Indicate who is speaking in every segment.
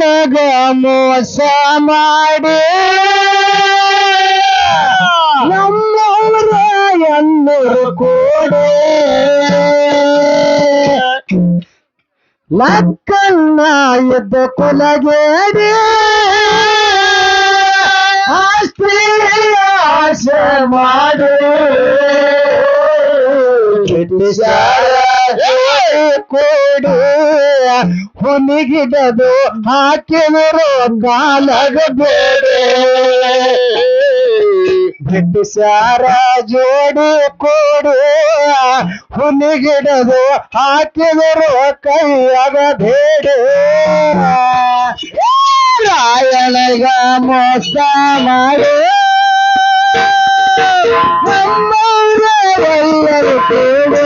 Speaker 1: ನನಗ ಮೋಸ ಮಾಡಿ ನಮ್ಮವರ ಎಲ್ಲರೂ ಕೂಡೆ ಲಕ್ಕನ್ನ ಎದ್ದ ಕೊಲಗೇರಿ ಆಸ್ತಿ ಆಸೆ ಕೂಡಿ ಹೊನಿಗಿಡದು ಹಾಕಿದರು ಕಾಲಗ ಬೇರೆ ಬ್ರಿಟಿಷರ ಜೋಡಿ ಕೂಡಿ ಹುನಿಗಿಡದು ಹಾಕಿದರು ಕೈಯಾಗ ಬೇಡೆ ರಾಯಣಗ ಮೋಸ ಮಾಡಿ ನಮ್ಮವರೆಲ್ಲರೂ ಕೂಡಿ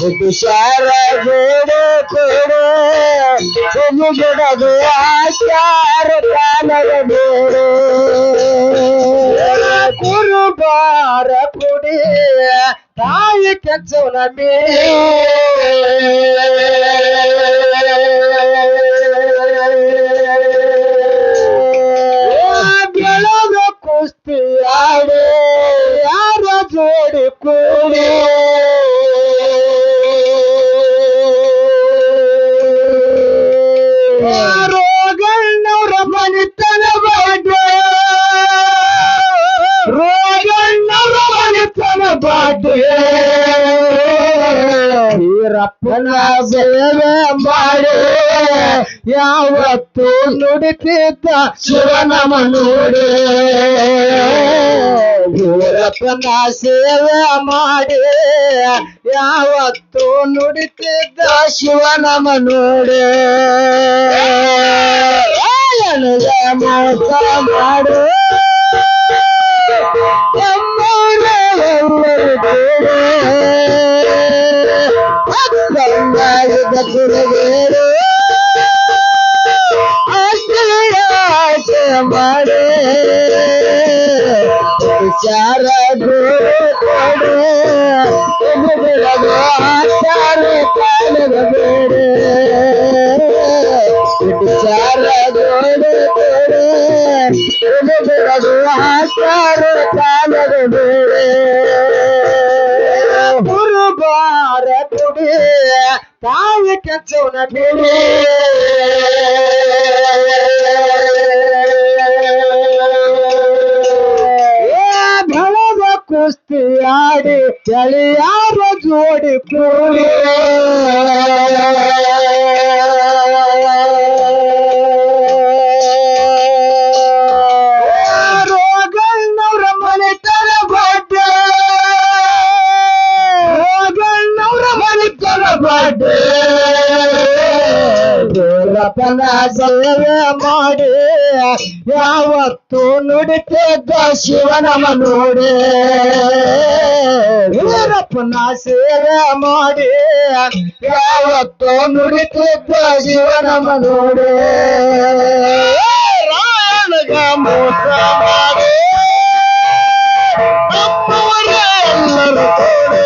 Speaker 1: ಹಾಕಾರು ಕಾಲಗ ಬೇಡೆ ಶಾರ ಗೋಡು ಕೂಡು ಬಿಡದು ಹಾಕಾರು ಕಾಲಗ ಬೇಡೆ ಕುರುಬಾರ ಪುಡಿ ತಾಯಿ ಕೆಚ್ಚವನ ಮೇ ನುಡಿತಿದ್ದ ಶಿವನಮ ನೋಡಿ ವೀರಪ್ಪನ ಸೇವೆ ಮಾಡಿ ಯಾವತ್ತೂ ನುಡಿತಿದ್ದ ಶಿವನಮ ನೋಡಿ ನನಗ ಮೋಸ ಮಾಡು. ನಮ್ಮವರೆಲ್ಲರೂ मरे चारा गोड़े सारे काल बगेड़े चारा गोड़े गोड़े सारे काल बगेड़े गुरुबार पुड़े ताव कचो न भिड़े ಆಡಿ ಚಳಿಯಾರ ಜೋಡಿ ಕೂಡಿ? ರೋಗಣ್ಣವ್ರ ಮನೆತನ ಬಾಡ್ಯ ರೋಗಣ್ಣವ್ರ ಮನೆತನ ಬಾಡ್ಯ ದೇವರಪ್ಪನ ಸೇವೆ ಮಾಡಿ ಯಾವತ್ತು ನುಡಿತಿದ್ದ ಶಿವನಮ ನೋಡಿ ವೀರಪ್ಪನ ಸೇವೆ ಮಾಡಿ ಯಾವತ್ತು ನುಡಿತಿದ್ದ ಶಿವನಮ ನೋಡಿ ರಾಯಣಗ ಮೋಸ ಮಾಡಿ ನಮ್ಮವರೆಲ್ಲರೂ ಕೂಡಿ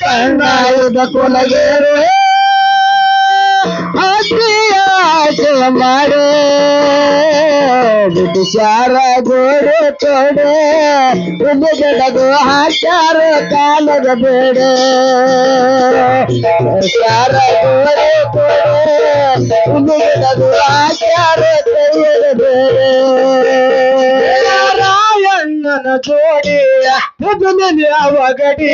Speaker 1: ಕಣ್ಣಾಯುಧ ಕೊಲಗೇರು ಆಸೆ ಮಾಡೆ ಬ್ರಿಟಿಷರ ಗೋಡು ತೊಡೆ ಉದ್ಯಗಡದು ಹಾಕ್ಯಾರ ಕಾಲದ ಬೇಡೆ. ಬ್ರಿಟಿಷರ ಗೋಡು ತೊಡೆ ಉದ್ಯಗಡದು ಹಾಕ್ಯಾರ ಕೈಯದ ಬೇಡೆ. ರಾಯಣ್ಣನ ಜೋಡಿ ಪುದುಲಿನ ಅವಗಡಿ.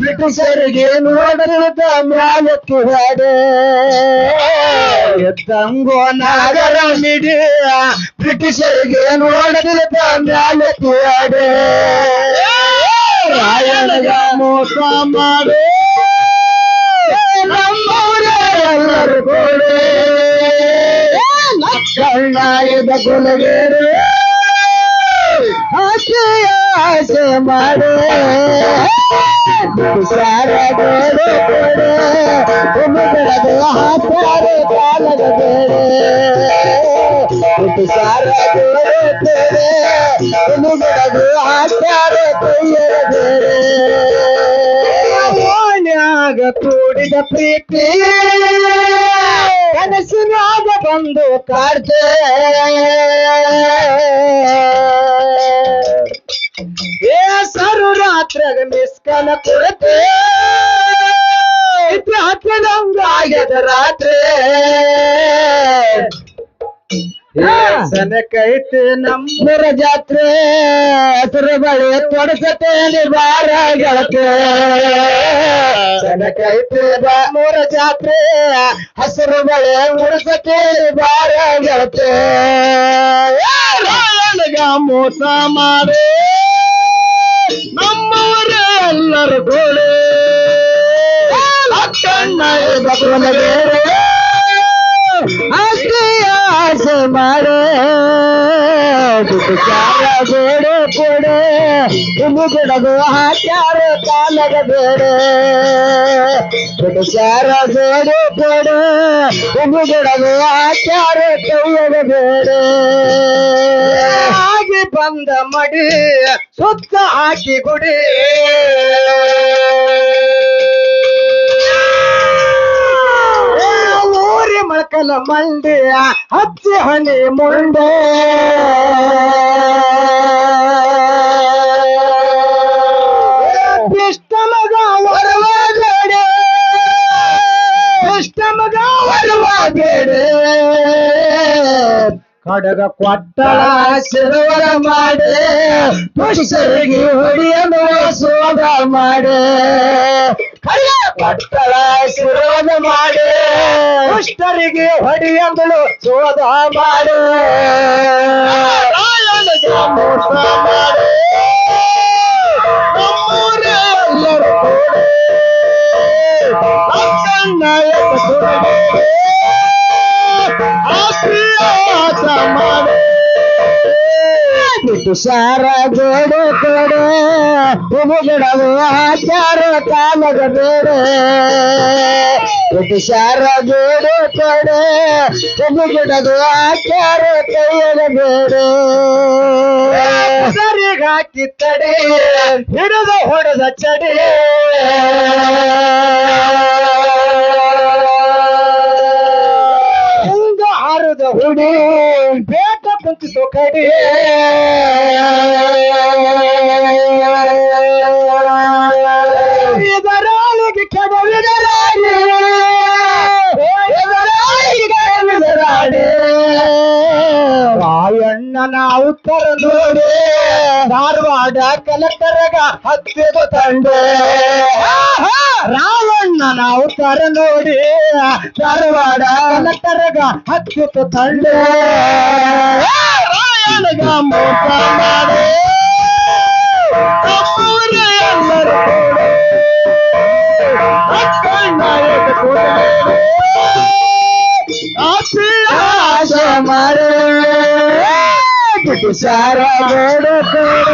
Speaker 1: ಬ್ರಿಟಿಷರಿಗೆ ನೋಡಿದ ಮ್ಯಾಲಕ್ಕೆ ಹೊಡೆ. ಎತ್ತಂಗೋ ನಾಗರ ಮಿಡಿ. ಬ್ರಿಟಿಷರಿಗೆ ನೋಡಿದ ಮ್ಯಾಲಕ್ಕೆ ಹೊಡೆ. ರಾಯಣಗ ಮೋಸ ಮಾಡು. ನಮ್ಮವರೆಲ್ಲರೂ ಕೊಡೆ. ಕಣ್ಣಾಯದ ಕೊಲಗೇರೆ. ಆಸೆ ಆಸೆ ಮಾಡೆ ಸಾರ ಬೇರೆ ಬೇರೆ ಉಮ್ಮಗಳದು ಹಾಸಾರೆ ಕಾಲದ ಬೇರೆ ಸಾರ ಬೇರೆ ಬೇರೆ ಉಮ್ಮಗಳದು ಹಾಸಾರೆ ಕೈಯರ ಬೇರೆ ಓಣ್ಯಾಗ ಕೂಡಿದ ಪ್ರೀತಿ ಕನಸಿನಾಗ ಬಂದು ಕಾಡ್ತೆ ಏ ಸರು ರಾತ್ರಾಗ ಮಿಸ್ಕನ ಕೊರತೆ ಹತ್ತದಂಗಾಗ್ಯದ ರಾತ್ರಿ. ಸನಕೈತೆ ನಮ್ಮರ ಜಾತ್ರೆ ಹಸಿರು ಬಳಿ ತೊಡಸತೆ ಬಾರ ಗೆಳತೆ. ಸನಕೈತೆ ಮೂರ ಜಾತ್ರೆ ಹಸಿರು ಬಳೆ ಉಡಿಸತೇನೆ ಬಾರ ಗೆಳತೆ. ಮೋಸ ಮೋಸ ಮಾಡಿ ನಮ್ಮವರ ಎಲ್ಲರೂ ಗೋಳೆ ಅಕ್ಕಣ್ಣ ಬದಲಗೇರೆ ಅಷ್ಟೇ ಆಸೆ ಮಾಡೆ ಚಾರ ಬೇಡೆ ಕೊಡೆ ಇನ್ನು ಬಿಡದು ಹಾಕ್ಯಾರ ಕಾಲದ ಬೇಡೆ ಚಾರ ಬೇಡೆ ಕೊಡೆ ಇನ್ನು ಬಿಡದು ಹಾಕ್ಯಾರ ಕೈಯದ ಬೇಡೆ ಹಾಗೆ ಬಂದ ಮಡಿ ಸುತ್ತ ಹಾಕಿ ಗುಡಿ. ಊರಿ ಮಳಕಲ ಮಂಡಿ ಹಚ್ಚಿ ಹನಿ ಮುಂಡೆ ಬೇಡೆ. ಕಡಗ ಕೊಟ್ಟಳ ಸಿರವರ ಮಾಡಿ ಪುರುಷರಿಗೆ ಹೊಡಿಯಲು ಸೋದ ಮಾಡಿ. ಕಳ್ಳ ಕೊಟ್ಟಳ ಶಿರವನ ಮಾಡಿ ಪುಷ್ಟರಿಗೆ ಹೊಡಿಯಲು ಸೋದ ಮಾಡಿ. ಮಾಡೆ. ತುಷಾರ ಗೋಡೆ ಕೊಡೆ ಹುಡುಗಿಡವು ಆಚಾರ ಕಾಲದ ಬೇರೆ ತುಷಾರ ಗೋಡೆ ಕೊಡೆ ಹುಡುಗಿಡದು ಆಚಾರ ಕೈಯದ ಬೇರೆ ಸರಿಗಾಕಿ ತಡೆ ಹಿಡಿದ ಹೊಡೆದ ಚಡೆ ಹಿಂಗ ಹಾರದ ಹುಡಿ ಬೇಟ ಕುಂತಿತು ಕಡಿ. ಇದರಾಳಿಗೆ ಕೆಡವಿದರಾಡಿ ಕೆಡವಿದರಾಡಿ ರಾಯಣ್ಣನ ಉತ್ತರ ನೋಡಿ. ಧಾರವಾಡ ಕಲೆಕ್ಟರಗ ಹತ್ತಿದ ತಂಡೆ ರಾವಣ್ಣನ ಉತ್ತರ ನೋಡಿ. ಧಾರವಾಡ ಕಲೆಕ್ಟರಗ ಹತ್ತಿದ ತಂಡೆ ಸಾರ ಬೇಡ ಬೇಡ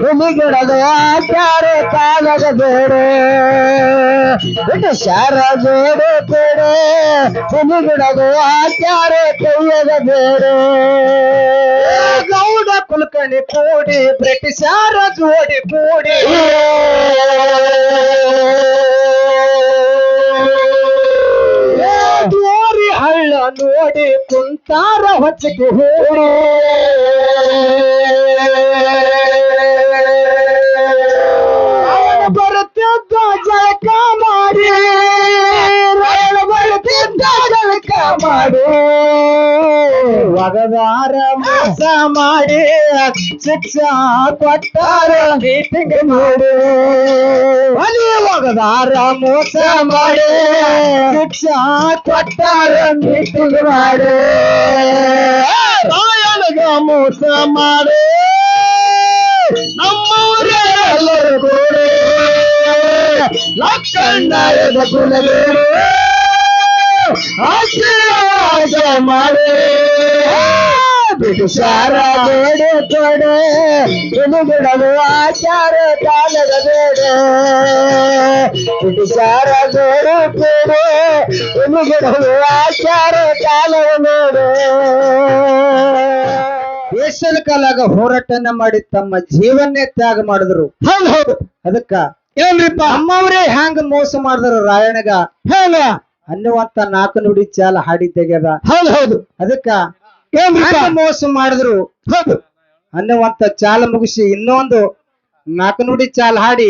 Speaker 1: ಹುಲಿಗಿಡದ ಆಚಾರ ಕಾಲದ ಬೇಡ ಸಾರ ಬೇಡ ಬೇಡ ಹುಲಿಗಿಡದ ಆಚಾರ ಕೈಯದ ಬೇಡ ಕುಲಕರ್ಣಿ ಕೂಡಿ ಬ್ರಿಟಿಷಾರ ಜೋಡಿ ಕೂಡಿ. ದೋರಿ ಹಳ್ಳ ನೋಡಿ ಕುಂತಾರ ಹೊಚ್ಚಿಗೆ ಹೋಡಿ ಬರುತ್ತಿದ್ದ ಜಳಕ ಮಾಡಿ ಒಗದಾರ ಮೋಸ ಮಾಡಿ ಶಿಕ್ಷಾ ಕೊಟ್ಟಾರ ಮೀಟಿಂಗ್ ಮಾಡಿ ಅಲ್ಲಿ ಹೋಗದಾರ ಮೋಸ ಮಾಡಿ ಶಿಕ್ಷಾ ಕೊಟ್ಟಾರ ಮೀಟಿಂಗ್ ಮಾಡಿ ರಾಯಣಗ ಮೋಸ ಮಾಡಿ ನಮ್ಮವರೇ ಎಲ್ಲರೂ ಕೂಡಿ ಲಕ್ಕಣ್ಣದ ಕುಲಗೇರು ಆಶೀರ್ವಾದ ಮಾಡಿ ಬ್ರಿಟಿಷರ ಬೇಡೆ ತೊಡೆ ಬಿಡಲು ಆಚಾರ ಕಾಲದ ಬೇಡೆ. ಬೇಡ ಬೇಡೆ. ಬೇಡೆ ತುಳುಗಿಡಲು ಆಚಾರ ಕಾಲದ ಬೇಡೆ. ಬೇಸರ ಕಾಲಾಗ ಹೋರಾಟನ ಮಾಡಿ ತಮ್ಮ ಜೀವನ್ನೇ ತ್ಯಾಗ ಮಾಡಿದ್ರು. ಹೌದು ಹೌದು. ಅದಕ್ಕ ಏನ್ರಿಪ್ಪ ಅಮ್ಮವ್ರೇ ಹ್ಯಾಂಗ ಮೋಸ ಮಾಡಿದ್ರು ರಾಯಣಗ ಹೇಗ? ಅನ್ನುವಂತ ನಾಲ್ಕು ನುಡಿ ಚಾಲ ಹಾಡಿ ತೆಗ್ಯದ ಹೌದು ಹೌದು. ಅದಕ್ಕ ಮೋಸ ಮಾಡಿದ್ರು. ಹೌದು. ಅನ್ನುವಂತ ಚಾಲ ಮುಗಿಸಿ ಇನ್ನೊಂದು ನಾಲ್ಕು ನುಡಿ ಚಾಲ ಹಾಡಿ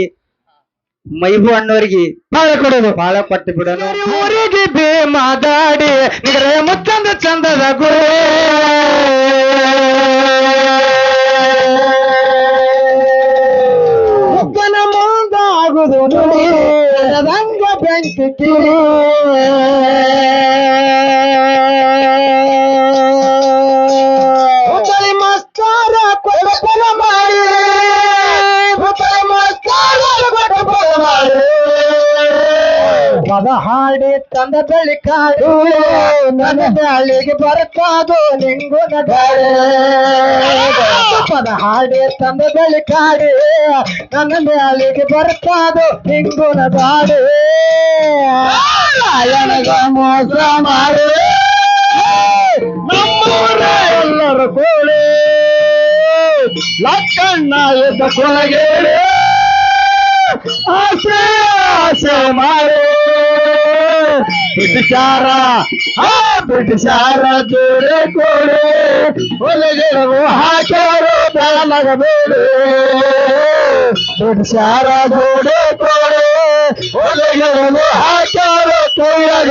Speaker 1: ಮೈಬು ಅಣ್ಣವರಿಗೆ ಬಾಳ ಕೊಡೋದು. ಬಾಳ ಕೊಟ್ಟು ಬಿಡೋದು ಊರಿಗೆ ಬೇ ಮಾತಾಡಿ ಮುತ್ತಂದ ಚಂದದ ಗುರು ಮುಕ್ಕನ ಮುಂದಾಗುದು ನುಡಿ ಬೆಂಕಿ ತಂದ ಬಳಿ ಕಾಡು ನನ್ನ ಬ್ಯಾಳಿಗೆ ಬರಕಾದು ನಿಂಗುನ ಗಾಳಿ ಪದ ಹಾಡೆ ತಂದ ಬಳಿ ಕಾಡು ನನ್ನ ಬ್ಯಾಳಿಗೆ ಬರಕಾದು ನಿಂಗುನ ಗಾಡಿ ನನಗ ಮೋಸ ಮಾಡು. ನಮ್ಮೂರ ಎಲ್ಲರ ಕೋಳಿ ಲಕ್ಕಣ್ಣ ಎದ್ದ ಕೊಳಗೇರಿ. ಆಸೆ ಆಸೆ ಮಾಡು. बिचारा हाँ बिचारा तेरे कोड़े। बोले जे वो हाचारो दाना जोड़े कोड़े। बोले जे वो हाचारो तेरा